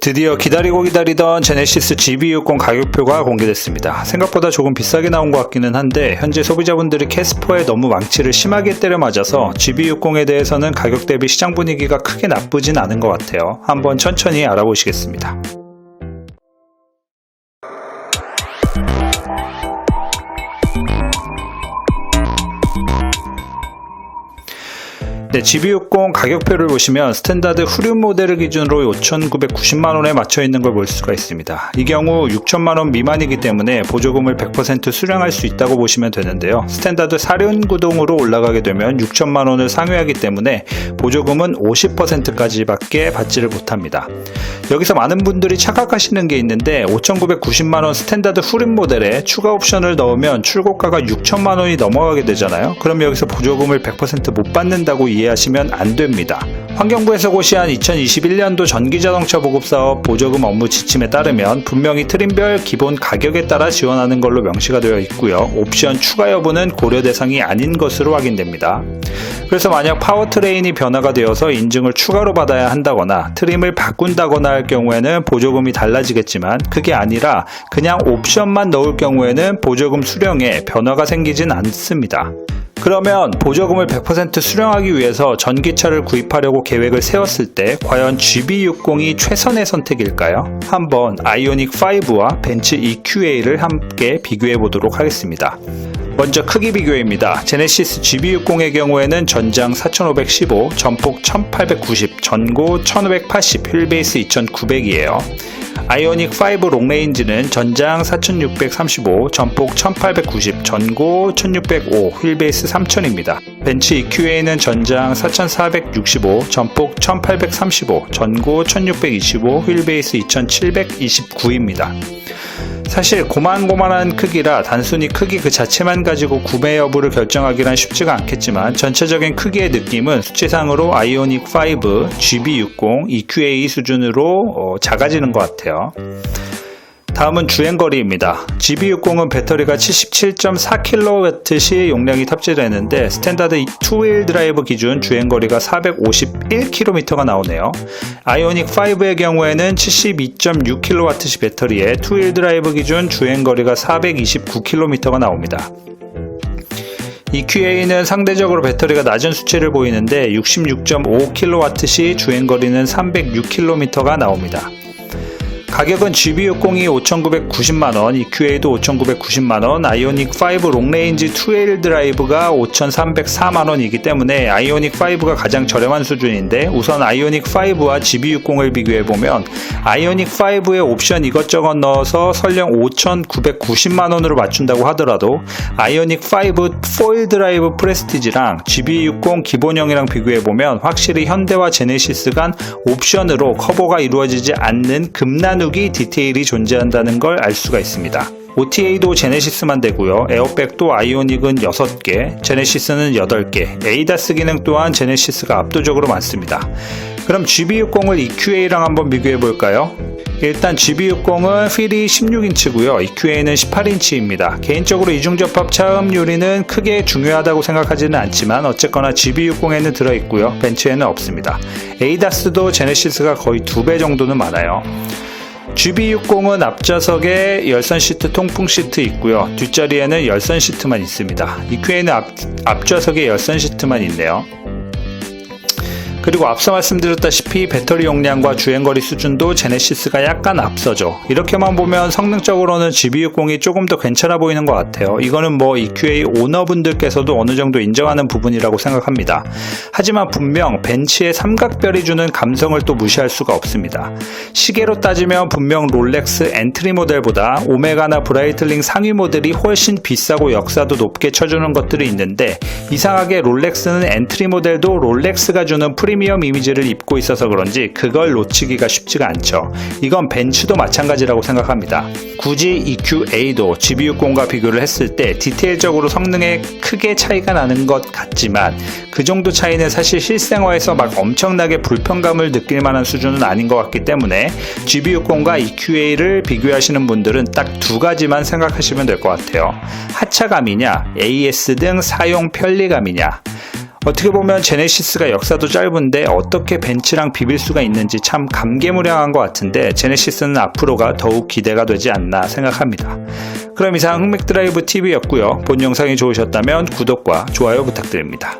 드디어 기다리고 기다리던 제네시스 GB60 가격표가 공개됐습니다. 생각보다 조금 비싸게 나온 것 같기는 한데 현재 소비자분들이 캐스퍼에 너무 망치를 심하게 때려 맞아서 GB60에 대해서는 가격 대비 시장 분위기가 크게 나쁘진 않은 것 같아요. 한번 천천히 알아보시겠습니다. 네, GB60 가격표를 보시면 스탠다드 후륜 모델을 기준으로 5,990만원에 맞춰 있는 걸 볼 수가 있습니다. 이 경우 6천만원 미만이기 때문에 보조금을 100% 수령할 수 있다고 보시면 되는데요. 스탠다드 4륜 구동으로 올라가게 되면 6천만원을 상회하기 때문에 보조금은 50%까지 밖에 받지를 못합니다. 여기서 많은 분들이 착각하시는 게 있는데 5,990만원 스탠다드 후륜 모델에 추가 옵션을 넣으면 출고가가 6천만원이 넘어가게 되잖아요. 그럼 여기서 보조금을 100%못 받는다고 이해하시면 안 됩니다. 환경부에서 고시한 2021년도 전기자동차 보급사업 보조금 업무 지침에 따르면 분명히 트림별 기본 가격에 따라 지원하는 걸로 명시가 되어 있고요. 옵션 추가 여부는 고려 대상이 아닌 것으로 확인됩니다. 그래서 만약 파워트레인이 변화가 되어서 인증을 추가로 받아야 한다거나 트림을 바꾼다거나 할 경우에는 보조금이 달라지겠지만 그게 아니라 그냥 옵션만 넣을 경우에는 보조금 수령에 변화가 생기진 않습니다. 그러면 보조금을 100% 수령하기 위해서 전기차를 구입하려고 계획을 세웠을 때 과연 GB60이 최선의 선택일까요? 한번 아이오닉 5와 벤츠 EQA를 함께 비교해 보도록 하겠습니다. 먼저 크기 비교입니다. 제네시스 GB60의 경우에는 전장 4515, 전폭 1890, 전고 1580, 휠베이스 2900이에요. 아이오닉 5 롱레인지는 전장 4635, 전폭 1890, 전고 1605, 휠베이스 3000입니다. 벤츠 EQA는 전장 4465, 전폭 1835, 전고 1625, 휠베이스 2729입니다. 사실 고만고만한 크기라 단순히 크기 그 자체만 가지고 구매 여부를 결정하기란 쉽지가 않겠지만 전체적인 크기의 느낌은 수치상으로 아이오닉 5, GB60, EQA 수준으로 어, 작아지는 것 같아요. 다음은 주행거리입니다. GB60은 배터리가 77.4kWh 용량이 탑재되는데 스탠다드 2휠 드라이브 기준 주행거리가 451km가 나오네요. 아이오닉 5의 경우에는 72.6kWh 배터리에 2휠 드라이브 기준 주행거리가 429km가 나옵니다. EQA는 상대적으로 배터리가 낮은 수치를 보이는데 66.5kW 시 주행거리는 306km가 나옵니다. 가격은 GB60이 5,990만원, EQA도 5,990만원, 아이오닉 5 롱레인지 2L 드라이브가 5,304만원이기 때문에 아이오닉 5가 가장 저렴한 수준인데 우선 아이오닉 5와 GB60을 비교해보면 아이오닉 5에 옵션 이것저것 넣어서 설령 5,990만원으로 맞춘다고 하더라도 아이오닉 5 4일 드라이브 프레스티지랑 GB60 기본형이랑 비교해보면 확실히 현대와 제네시스 간 옵션으로 커버가 이루어지지 않는 금나누 한둑이 디테일이 존재한다는 걸 알 수가 있습니다. OTA도 제네시스만 되고요. 에어백도 아이오닉은 6개, 제네시스는 8개, 에이다스 기능 또한 제네시스가 압도적으로 많습니다. 그럼 GB60을 EQA랑 한번 비교해 볼까요? 일단 GB60은 휠이 16인치고요. EQA는 18인치입니다. 개인적으로 이중접합 차음 유리는 크게 중요하다고 생각하지는 않지만 어쨌거나 GB60에는 들어있고요. 벤츠에는 없습니다. 에이다스도 제네시스가 거의 2배 정도는 많아요. GB60은 앞좌석에 열선 시트 통풍 시트 있고요. 뒷자리에는 열선 시트만 있습니다. EQA는 앞, 앞좌석에 열선 시트만 있네요. 그리고 앞서 말씀드렸다시피 배터리 용량과 주행거리 수준도 제네시스가 약간 앞서죠. 이렇게만 보면 성능적으로는 GB60이 조금 더 괜찮아 보이는 것 같아요. 이거는 뭐 EQA 오너분들께서도 어느 정도 인정하는 부분이라고 생각합니다. 하지만 분명 벤츠의 삼각별이 주는 감성을 또 무시할 수가 없습니다. 시계로 따지면 분명 롤렉스 엔트리 모델보다 오메가나 브라이틀링 상위 모델이 훨씬 비싸고 역사도 높게 쳐주는 것들이 있는데 이상하게 롤렉스는 엔트리 모델도 롤렉스가 주는 프리 프리미엄 이미지를 입고 있어서 그런지 그걸 놓치기가 쉽지가 않죠. 이건 벤츠도 마찬가지라고 생각합니다. 굳이 EQA도 GB60과 비교를 했을 때 디테일적으로 성능에 크게 차이가 나는 것 같지만 그 정도 차이는 사실 실생활에서 막 엄청나게 불편감을 느낄 만한 수준은 아닌 것 같기 때문에 GB60과 EQA를 비교하시는 분들은 딱 두 가지만 생각하시면 될 것 같아요. 하차감이냐, AS 등 사용 편리감이냐. 어떻게 보면 제네시스가 역사도 짧은데 어떻게 벤츠랑 비빌 수가 있는지 참 감개무량한 것 같은데 제네시스는 앞으로가 더욱 기대가 되지 않나 생각합니다. 그럼 이상 흑맥드라이브 TV였고요. 본 영상이 좋으셨다면 구독과 좋아요 부탁드립니다.